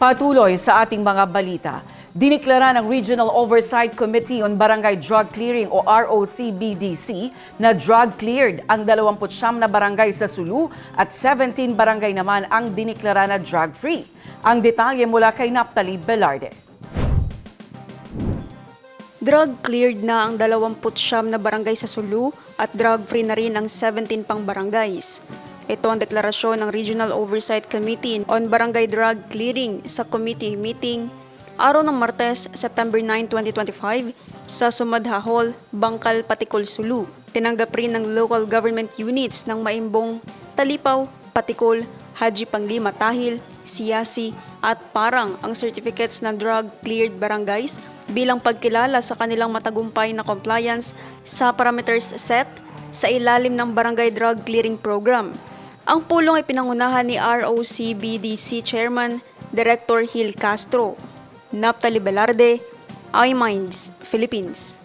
Patuloy sa ating mga balita. Diniklara ng Regional Oversight Committee on Barangay Drug Clearing o ROCBDC na drug cleared ang 29 na barangay sa Sulu at 17 barangay naman ang diniklara na drug free. Ang detalye mula kay Naptali Belarde. Drug cleared na ang 29 na barangay sa Sulu at drug-free na rin ang 17 pang barangays. Ito ang deklarasyon ng Regional Oversight Committee on Barangay Drug Clearing sa committee meeting araw ng Martes, September 9, 2025 sa Sumadha Hall, Bangkal, Patikol, Sulu. Tinanggap rin ng local government units ng Maimbong, Talipaw, Patikol, Haji Panglima Tahil, Siyasi at Parang ang certificates ng drug-cleared barangays bilang pagkilala sa kanilang matagumpay na compliance sa parameters set sa ilalim ng Barangay Drug Clearing Program. Ang pulong ay pinangunahan ni ROCBDC Chairman Director Hil Castro. Naptali Velarde, iMinds, Philippines.